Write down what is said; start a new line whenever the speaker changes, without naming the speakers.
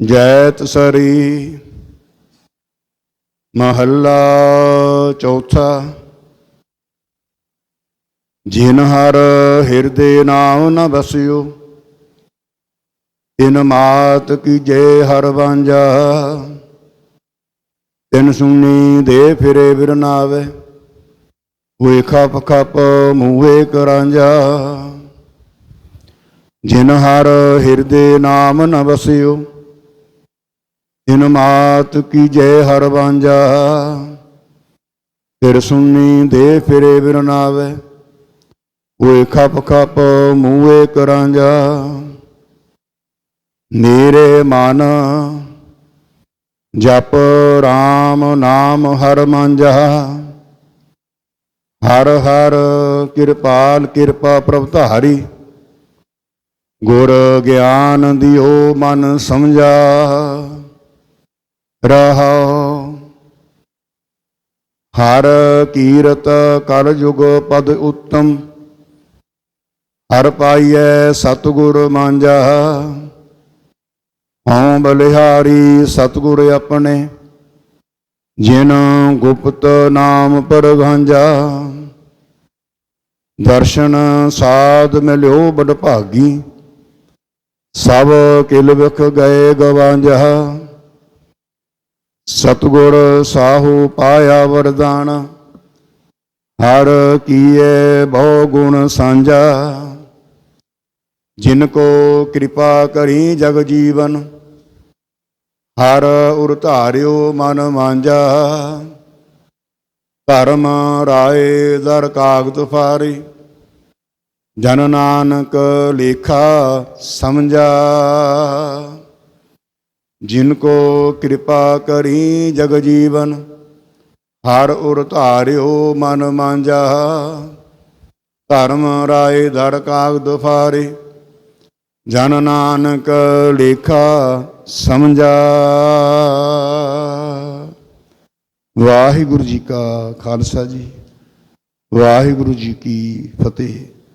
ਜੈਤ ਸਰੀ ਮਹੱਲਾ ਚੌਥਾ, ਜਿਨ ਹਰ ਹਿਰਦੇ ਨਾਮ ਨ ਬਸਿਓ, ਤਿਨ ਮਾਤ ਕੀ ਜੈ ਹਰ ਵਾਂਝਾ, ਤਿਨ ਸੁਣੀ ਦੇ ਫਿਰੇ ਬਿਰਨਾਵੇ ਹੋਏ ਖਪ ਖਪ ਮੂਹੇ ਕਰਾਂਜਾ ਜਿਨ ਹਰ ਹਿਰਦੇ ਨਾਮ ਨ ਬਸਿਓ ਤਿਨ ਮਾਤ ਕੀ ਜੈ ਹਰ ਵਾਂਝਾ, ਫਿਰ ਸੁਣੀ ਦੇ ਫਿਰੇ ਬਿਰਨਾਵੇ ਹੋਏ ਖਪ ਖਪ ਮੂਹੇ ਕਰਾਂਜਾ ਮੇਰੇ ਮਨ ਜਪ RAM ਨਾਮ ਹਰ ਮੰਝਾ, ਹਰ ਹਰ ਕਿਰਪਾਲ ਕਿਰਪਾ ਪ੍ਰਭ ਧਾਰੀ। ਗੁਰ ਗਿਆਨ ਦਿਓ ਮਨ ਸਮਝਾ। ਰਹਾਉ ਹਰ ਕੀਰਤ ਕਰ ਯੁਗ ਪਦ ਉੱਤਮ, ਹਰ ਪਾਈਐ ਸਤਿਗੁਰ ਮਾਂਜਾ। ਹਉ ਬਲਿਹਾਰੀ ਸਤਿਗੁਰ ਆਪਣੇ, ਜਿਨ ਗੁਪਤ ਨਾਮ ਪਰਵਾਂਝਾ ਦਰਸ਼ਨ ਸਾਧ ਮਿਲਿਓ ਬੜ ਭਾਗੀ ਸਭ ਕਿਲ ਵਿਖ ਗਏ ਗਵਾਂਜਾ। ਸਤਿਗੁਰ ਸਾਹੂ ਪਾਇਆ ਵਰਦਾਨ, ਹਰ ਕੀਏ ਬਹੁ ਗੁਣ ਸਾਂਝਾ। ਜਿਨ ਕੋ ਕਿਰਪਾ ਕਰੀ ਜਗ ਜੀਵਨ, ਹਰ ਉਰ ਧਾਰਿਓ ਮਨ ਮਾਂਝਾ। ਧਰਮ ਰਾਏ ਦਰ ਕਾਗਦ ਫਾਰੀ, ਜਨ ਨਾਨਕ ਲੇਖਾ ਸਮਝਾ। ਜਿਨ ਕੋ ਕਿਰਪਾ ਕਰੀ ਜਗ ਜੀਵਨ, ਹਰ ਉਰ ਧਾਰਿਓ ਮਨ ਮਾਂਜਾ। ਧਰਮ ਰਾਏ ਦਰ ਕਾਗ ਦੁਫਾਰੇ ਜਨ ਨਾਨਕ ਲੇਖਾ ਸਮਝਾ। ਵਾਹਿਗੁਰੂ ਜੀ ਕਾ ਖਾਲਸਾ ਜੀ, ਵਾਹਿਗੁਰੂ ਜੀ ਕੀ ਫਤਿਹ।